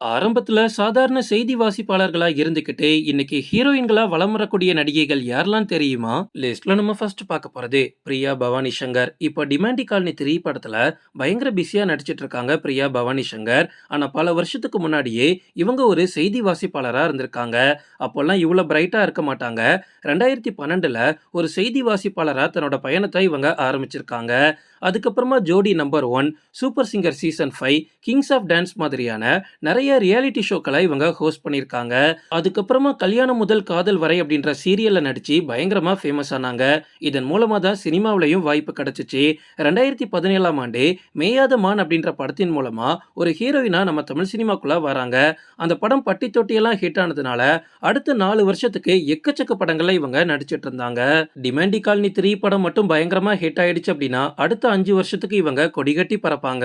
ஆரம்பத்துல சாதாரண செய்தி வாசிப்பாளர்களா இருந்துகிட்டு, இன்னைக்கு ஹீரோயின்களா வலம் வரக்கூடிய நடிகைகள் யாரெல்லாம் தெரியுமா? லிஸ்ட்ல நம்ம ஃபர்ஸ்ட் பார்க்க போறது பிரியா பவானி சங்கர். இப்போ டிமாண்டி காலனி த்ரீ படத்துல பயங்கர பிஸியா நடிச்சிட்டு இருக்காங்க பிரியா பவானி சங்கர். ஆனா பல வருஷத்துக்கு முன்னாடியே இவங்க ஒரு செய்தி வாசிப்பாளரா இருந்திருக்காங்க. அப்போல்லாம் இவ்வளவு பிரைட்டா இருக்க மாட்டாங்க. 2012ல ஒரு செய்தி வாசிப்பாளரா தன்னோட பயணத்தை இவங்க ஆரம்பிச்சிருக்காங்க. அதுக்கப்புறமா Jodi number one super singer season five kings of dance மாதிரியான நிறைய ரியாலிட்டி ஷோக்களை இவங்க ஹோஸ்ட் பண்ணியிருக்காங்க. அதுக்கப்புறமா கல்யாணம் முதல் காதல் வரை அப்படின்ற சீரியலில் நடித்து பயங்கரமாக ஃபேமஸ் ஆனாங்க. இதன் மூலமாக தான் சினிமாவிலையும் வாய்ப்பு கிடைச்சிச்சு ரெண்டாயிரத்தி பதினேழாம் ஆண்டு மேயாத மான் அப்படின்ற படத்தின் மூலமாக ஒரு ஹீரோயினாக நம்ம தமிழ் சினிமாக்குள்ளே வராங்க. அந்த படம் பட்டி தொட்டியெல்லாம் ஹிட் ஆனதுனால அடுத்த நாலு வருஷத்துக்கு எக்கச்சக்க படங்களில் இவங்க நடிச்சிட்டு இருந்தாங்க. டிமாண்டி காலனி த்ரீ படம் மட்டும் பயங்கரமாக ஹிட் ஆயிடுச்சு அப்படின்னா அடுத்த அஞ்சு வருஷத்துக்கு இவங்க கொடிகட்டி பறப்பாங்க.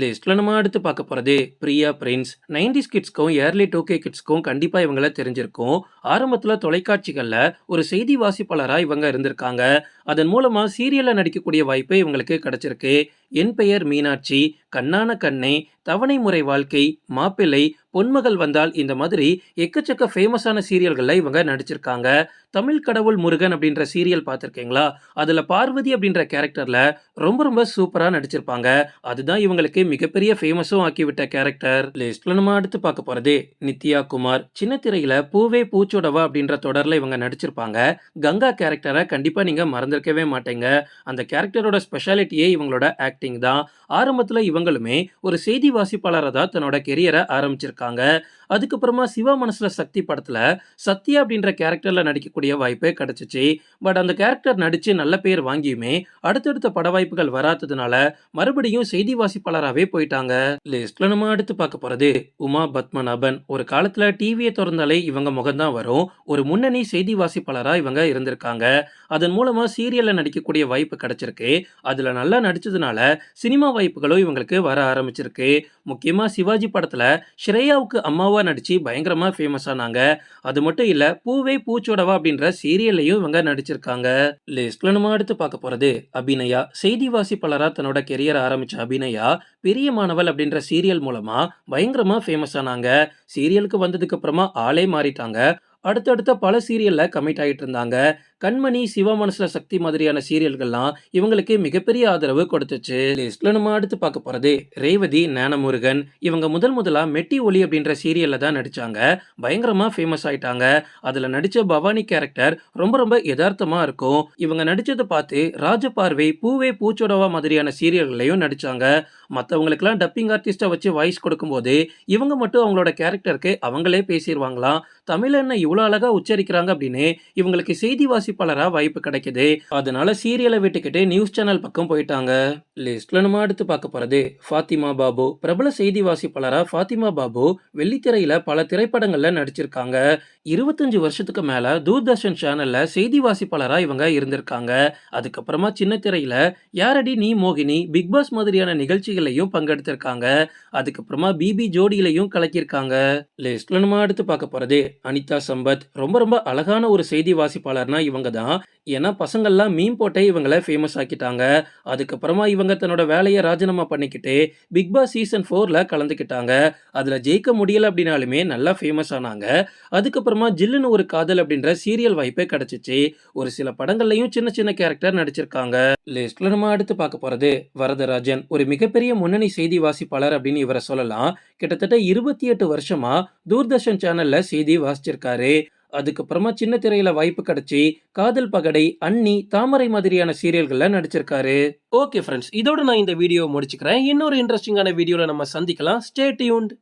லிஸ்ட்ல நம்ம அடுத்து பார்க்க போறது பிரியா பிரின்ஸ். 90s கிட்ஸ்க்கும் ஏர்லி டோகே கிட்ஸ்க்கும் கண்டிப்பா இவங்கள தெரிஞ்சிருக்கும். ஆரம்பத்துல தொலைக்காட்சிகள்ல ஒரு செய்தி வாசிப்பாளராக இவங்க இருந்திருக்காங்க. அதன் மூலமா சீரியல்ல நடிக்கக்கூடிய வாய்ப்பு இவங்களுக்கு கிடைச்சிருக்கு. என் பெயர் மீனாட்சி, கண்ணான கண்ணே, தவணை முறை வாழ்க்கை, மாப்பிள்ளை, பொன்மகள் வந்தால் இந்த மாதிரி எக்கச்சக்க ஃபேமஸான சீரியல்களில் இவங்க நடிச்சிருக்காங்க. தமிழ் கடவுள் முருகன் அப்படின்ற சீரியல் பார்த்துருக்கீங்களா அதில் பார்வதி அப்படின்ற கேரக்டரில் ரொம்ப ரொம்ப சூப்பராக நடிச்சிருப்பாங்க. அதுதான் இவங்களுக்கு மிகப்பெரிய ஃபேமஸும் ஆக்கிவிட்ட கேரக்டர். லிஸ்ட்ல நம்ம அடுத்து பார்க்க போறது நித்யா குமார். சின்ன திரையில பூவே பூச்சோடவா அப்படின்ற தொடர்ல இவங்க நடிச்சிருப்பாங்க. கங்கா கேரக்டரை கண்டிப்பா நீங்க மறந்திருக்கவே மாட்டீங்க. அந்த கேரக்டரோட ஸ்பெஷாலிட்டியே இவங்களோட ஆக்டிங் தான். ஆரம்பத்துல இவங்களுமே ஒரு செய்தி வாசிப்பாளராக தான் தன்னோட கெரியரை ஆரம்பிச்சிருக்காங்க. அதுக்கப்புறமா சிவா மனசுல சக்தி படத்தில் சத்யா அப்படின்ற கேரக்டரில் நடிக்கக்கூடிய வாய்ப்பே கிடச்சிச்சு பட் அந்த கேரக்டர் நடித்து நல்ல பேர் வாங்கியுமே அடுத்தடுத்த பட வாய்ப்புகள் வராததுனால மறுபடியும் செய்தி வாசிப்பாளராகவே போயிட்டாங்க. லிஸ்ட்ல நம்ம அடுத்து பார்க்க போறது உமா பத்மநாபன். ஒரு காலத்தில் டிவியை திறந்தாலே இவங்க முகம்தான் வரும். ஒரு முன்னணி செய்தி வாசிப்பாளராக இவங்க இருந்திருக்காங்க. அதன் மூலமாக சீரியலில் நடிக்கக்கூடிய வாய்ப்பு கிடைச்சிருக்கு. அதில் நல்லா நடித்ததுனால சினிமா வாய்ப்புகளும் இவங்களுக்கு வர ஆரம்பிச்சிருக்கு. முக்கியமாக சிவாஜி படத்தில் ஸ்ரேயாவுக்கு ஹீரோவாக நடித்து பயங்கரமாக ஃபேமஸ் ஆனாங்க. அது மட்டும் இல்லை பூவே பூச்சோடவா அப்படின்ற சீரியல்லையும் இவங்க நடிச்சிருக்காங்க. லிஸ்ட்ல நம்ம அடுத்து பார்க்க போகிறது அபிநயா. செய்தி வாசிப்பாளராக தன்னோட கெரியர் ஆரம்பித்த அபிநயா பிரியமானவள் அப்படின்ற சீரியல் மூலமாக பயங்கரமாக ஃபேமஸ் ஆனாங்க. சீரியலுக்கு வந்ததுக்கு அப்புறமா ஆளே மாறிட்டாங்க. அடுத்தடுத்த பல சீரியலில் கமிட் ஆகிட்டு இருந்தாங்க. கண்மணி, சிவா மனசுல சக்தி மாதிரியான சீரியல்கள்லாம் இவங்களுக்கு மிகப்பெரிய ஆதரவு கொடுத்துச்சு. லிஸ்ட்ல நம்ம அடுத்து பார்க்க போறது ரேவதி ஞானமுருகன். இவங்க முதல் முதலா மெட்டி ஒலி அப்படின்ற சீரியல்ல தான் நடிச்சாங்க. பயங்கரமா ஃபேமஸ் ஆயிட்டாங்க. அதுல நடிச்ச பவானி கேரக்டர் ரொம்ப ரொம்ப எதார்த்தமா இருக்கும். இவங்க நடிச்சதை பார்த்து ராஜபார்வை, பூவே பூச்சோடவா மாதிரியான சீரியல்களையும் நடிச்சாங்க. மற்றவங்களுக்குலாம் டப்பிங் ஆர்டிஸ்டா வச்சு வாய்ஸ் கொடுக்கும்போது இவங்க மட்டும் அவங்களோட கேரக்டருக்கு அவங்களே பேசிடுவாங்களாம் தமிழ் என்ன இவ்ளோ அழகா உச்சரிக்கிறாங்க அப்படின்னு இவங்களுக்கு செய்தி வாசிப்பாளராக வாய்ப்பு கிடைக்குது. அதனால சீரியலை விட்டுக்கிட்டு நியூஸ் சேனல் பக்கம் போயிட்டாங்க. லிஸ்ட்ல நம்ம அடுத்து பார்க்க போறது ஃபாத்திமா பாபு. பிரபல செய்தி வாசிப்பாளரா ஃபாத்திமா பாபு வெள்ளித்திரையில பல திரைப்படங்கள்ல நடிச்சிருக்காங்க. 25 வருஷத்துக்கு மேல தூர்தர்ஷன் சேனல்ல செய்தி வாசிப்பாளரா இவங்க இருந்திருக்காங்க. அதுக்கப்புறமா சின்ன திரையில யாரடி நீ மோகினி, பிக் பாஸ் மாதிரியான நிகழ்ச்சிகளையும் பங்கெடுத்திருக்காங்க. அதுக்கப்புறமா பிபி ஜோடியிலையும் கலக்கியிருக்காங்க. லிஸ்ட்ல நம்ம அடுத்து பார்க்க போறது அனிதா சம்பத். ரொம்ப ரொம்ப அழகான ஒரு செய்தி வாசிப்பாளர்னா இவங்க தான். ஏன்னா பசங்கள்லாம் மீன் போட்டே இவங்கள ஃபேமஸ் ஆக்கிட்டாங்க. அதுக்கப்புறமா இவங்க தன்னோட வேலையை ராஜினாமா பண்ணிக்கிட்டு பிக் பாஸ் சீசன் ஃபோரில் கலந்துக்கிட்டாங்க. அதில் ஜெயிக்க முடியலை அப்படின்னாலுமே நல்லா ஃபேமஸ் ஆனாங்க. அதுக்கப்புறமா ஜில்லுன்னு ஒரு காதல் அப்படின்ற சீரியல் வாய்ப்பே கிடச்சிச்சு ஒரு சில படங்கள்லையும் சின்ன சின்ன கேரக்டர் நடிச்சிருக்காங்க. லிஸ்ட்ல நம்ம அடுத்து பார்க்க போகிறது வரதராஜன். ஒரு மிகப்பெரிய முன்னணி செய்தி வாசிப்பாளர் அப்படின்னு இவரை சொல்லலாம். கிட்டத்தட்ட இருபத்தி எட்டு வருஷமாக தூர்தர்ஷன் சேனலில் செய்தி வாசிச்சிருக்காரு. அதுக்கப்புறமா சின்ன திரையில வாய்ப்பு கிடைச்சி காதல் பகடை, அண்ணி, தாமரை மாதிரியான சீரியல்கள்ல நடிச்சிருக்காரு. ஓகே ஃப்ரெண்ட்ஸ் இதோட நான் இந்த வீடியோ முடிச்சுக்கிறேன். இன்னொரு இன்ட்ரெஸ்டிங்கான வீடியோல நம்ம சந்திக்கலாம். Stay tuned.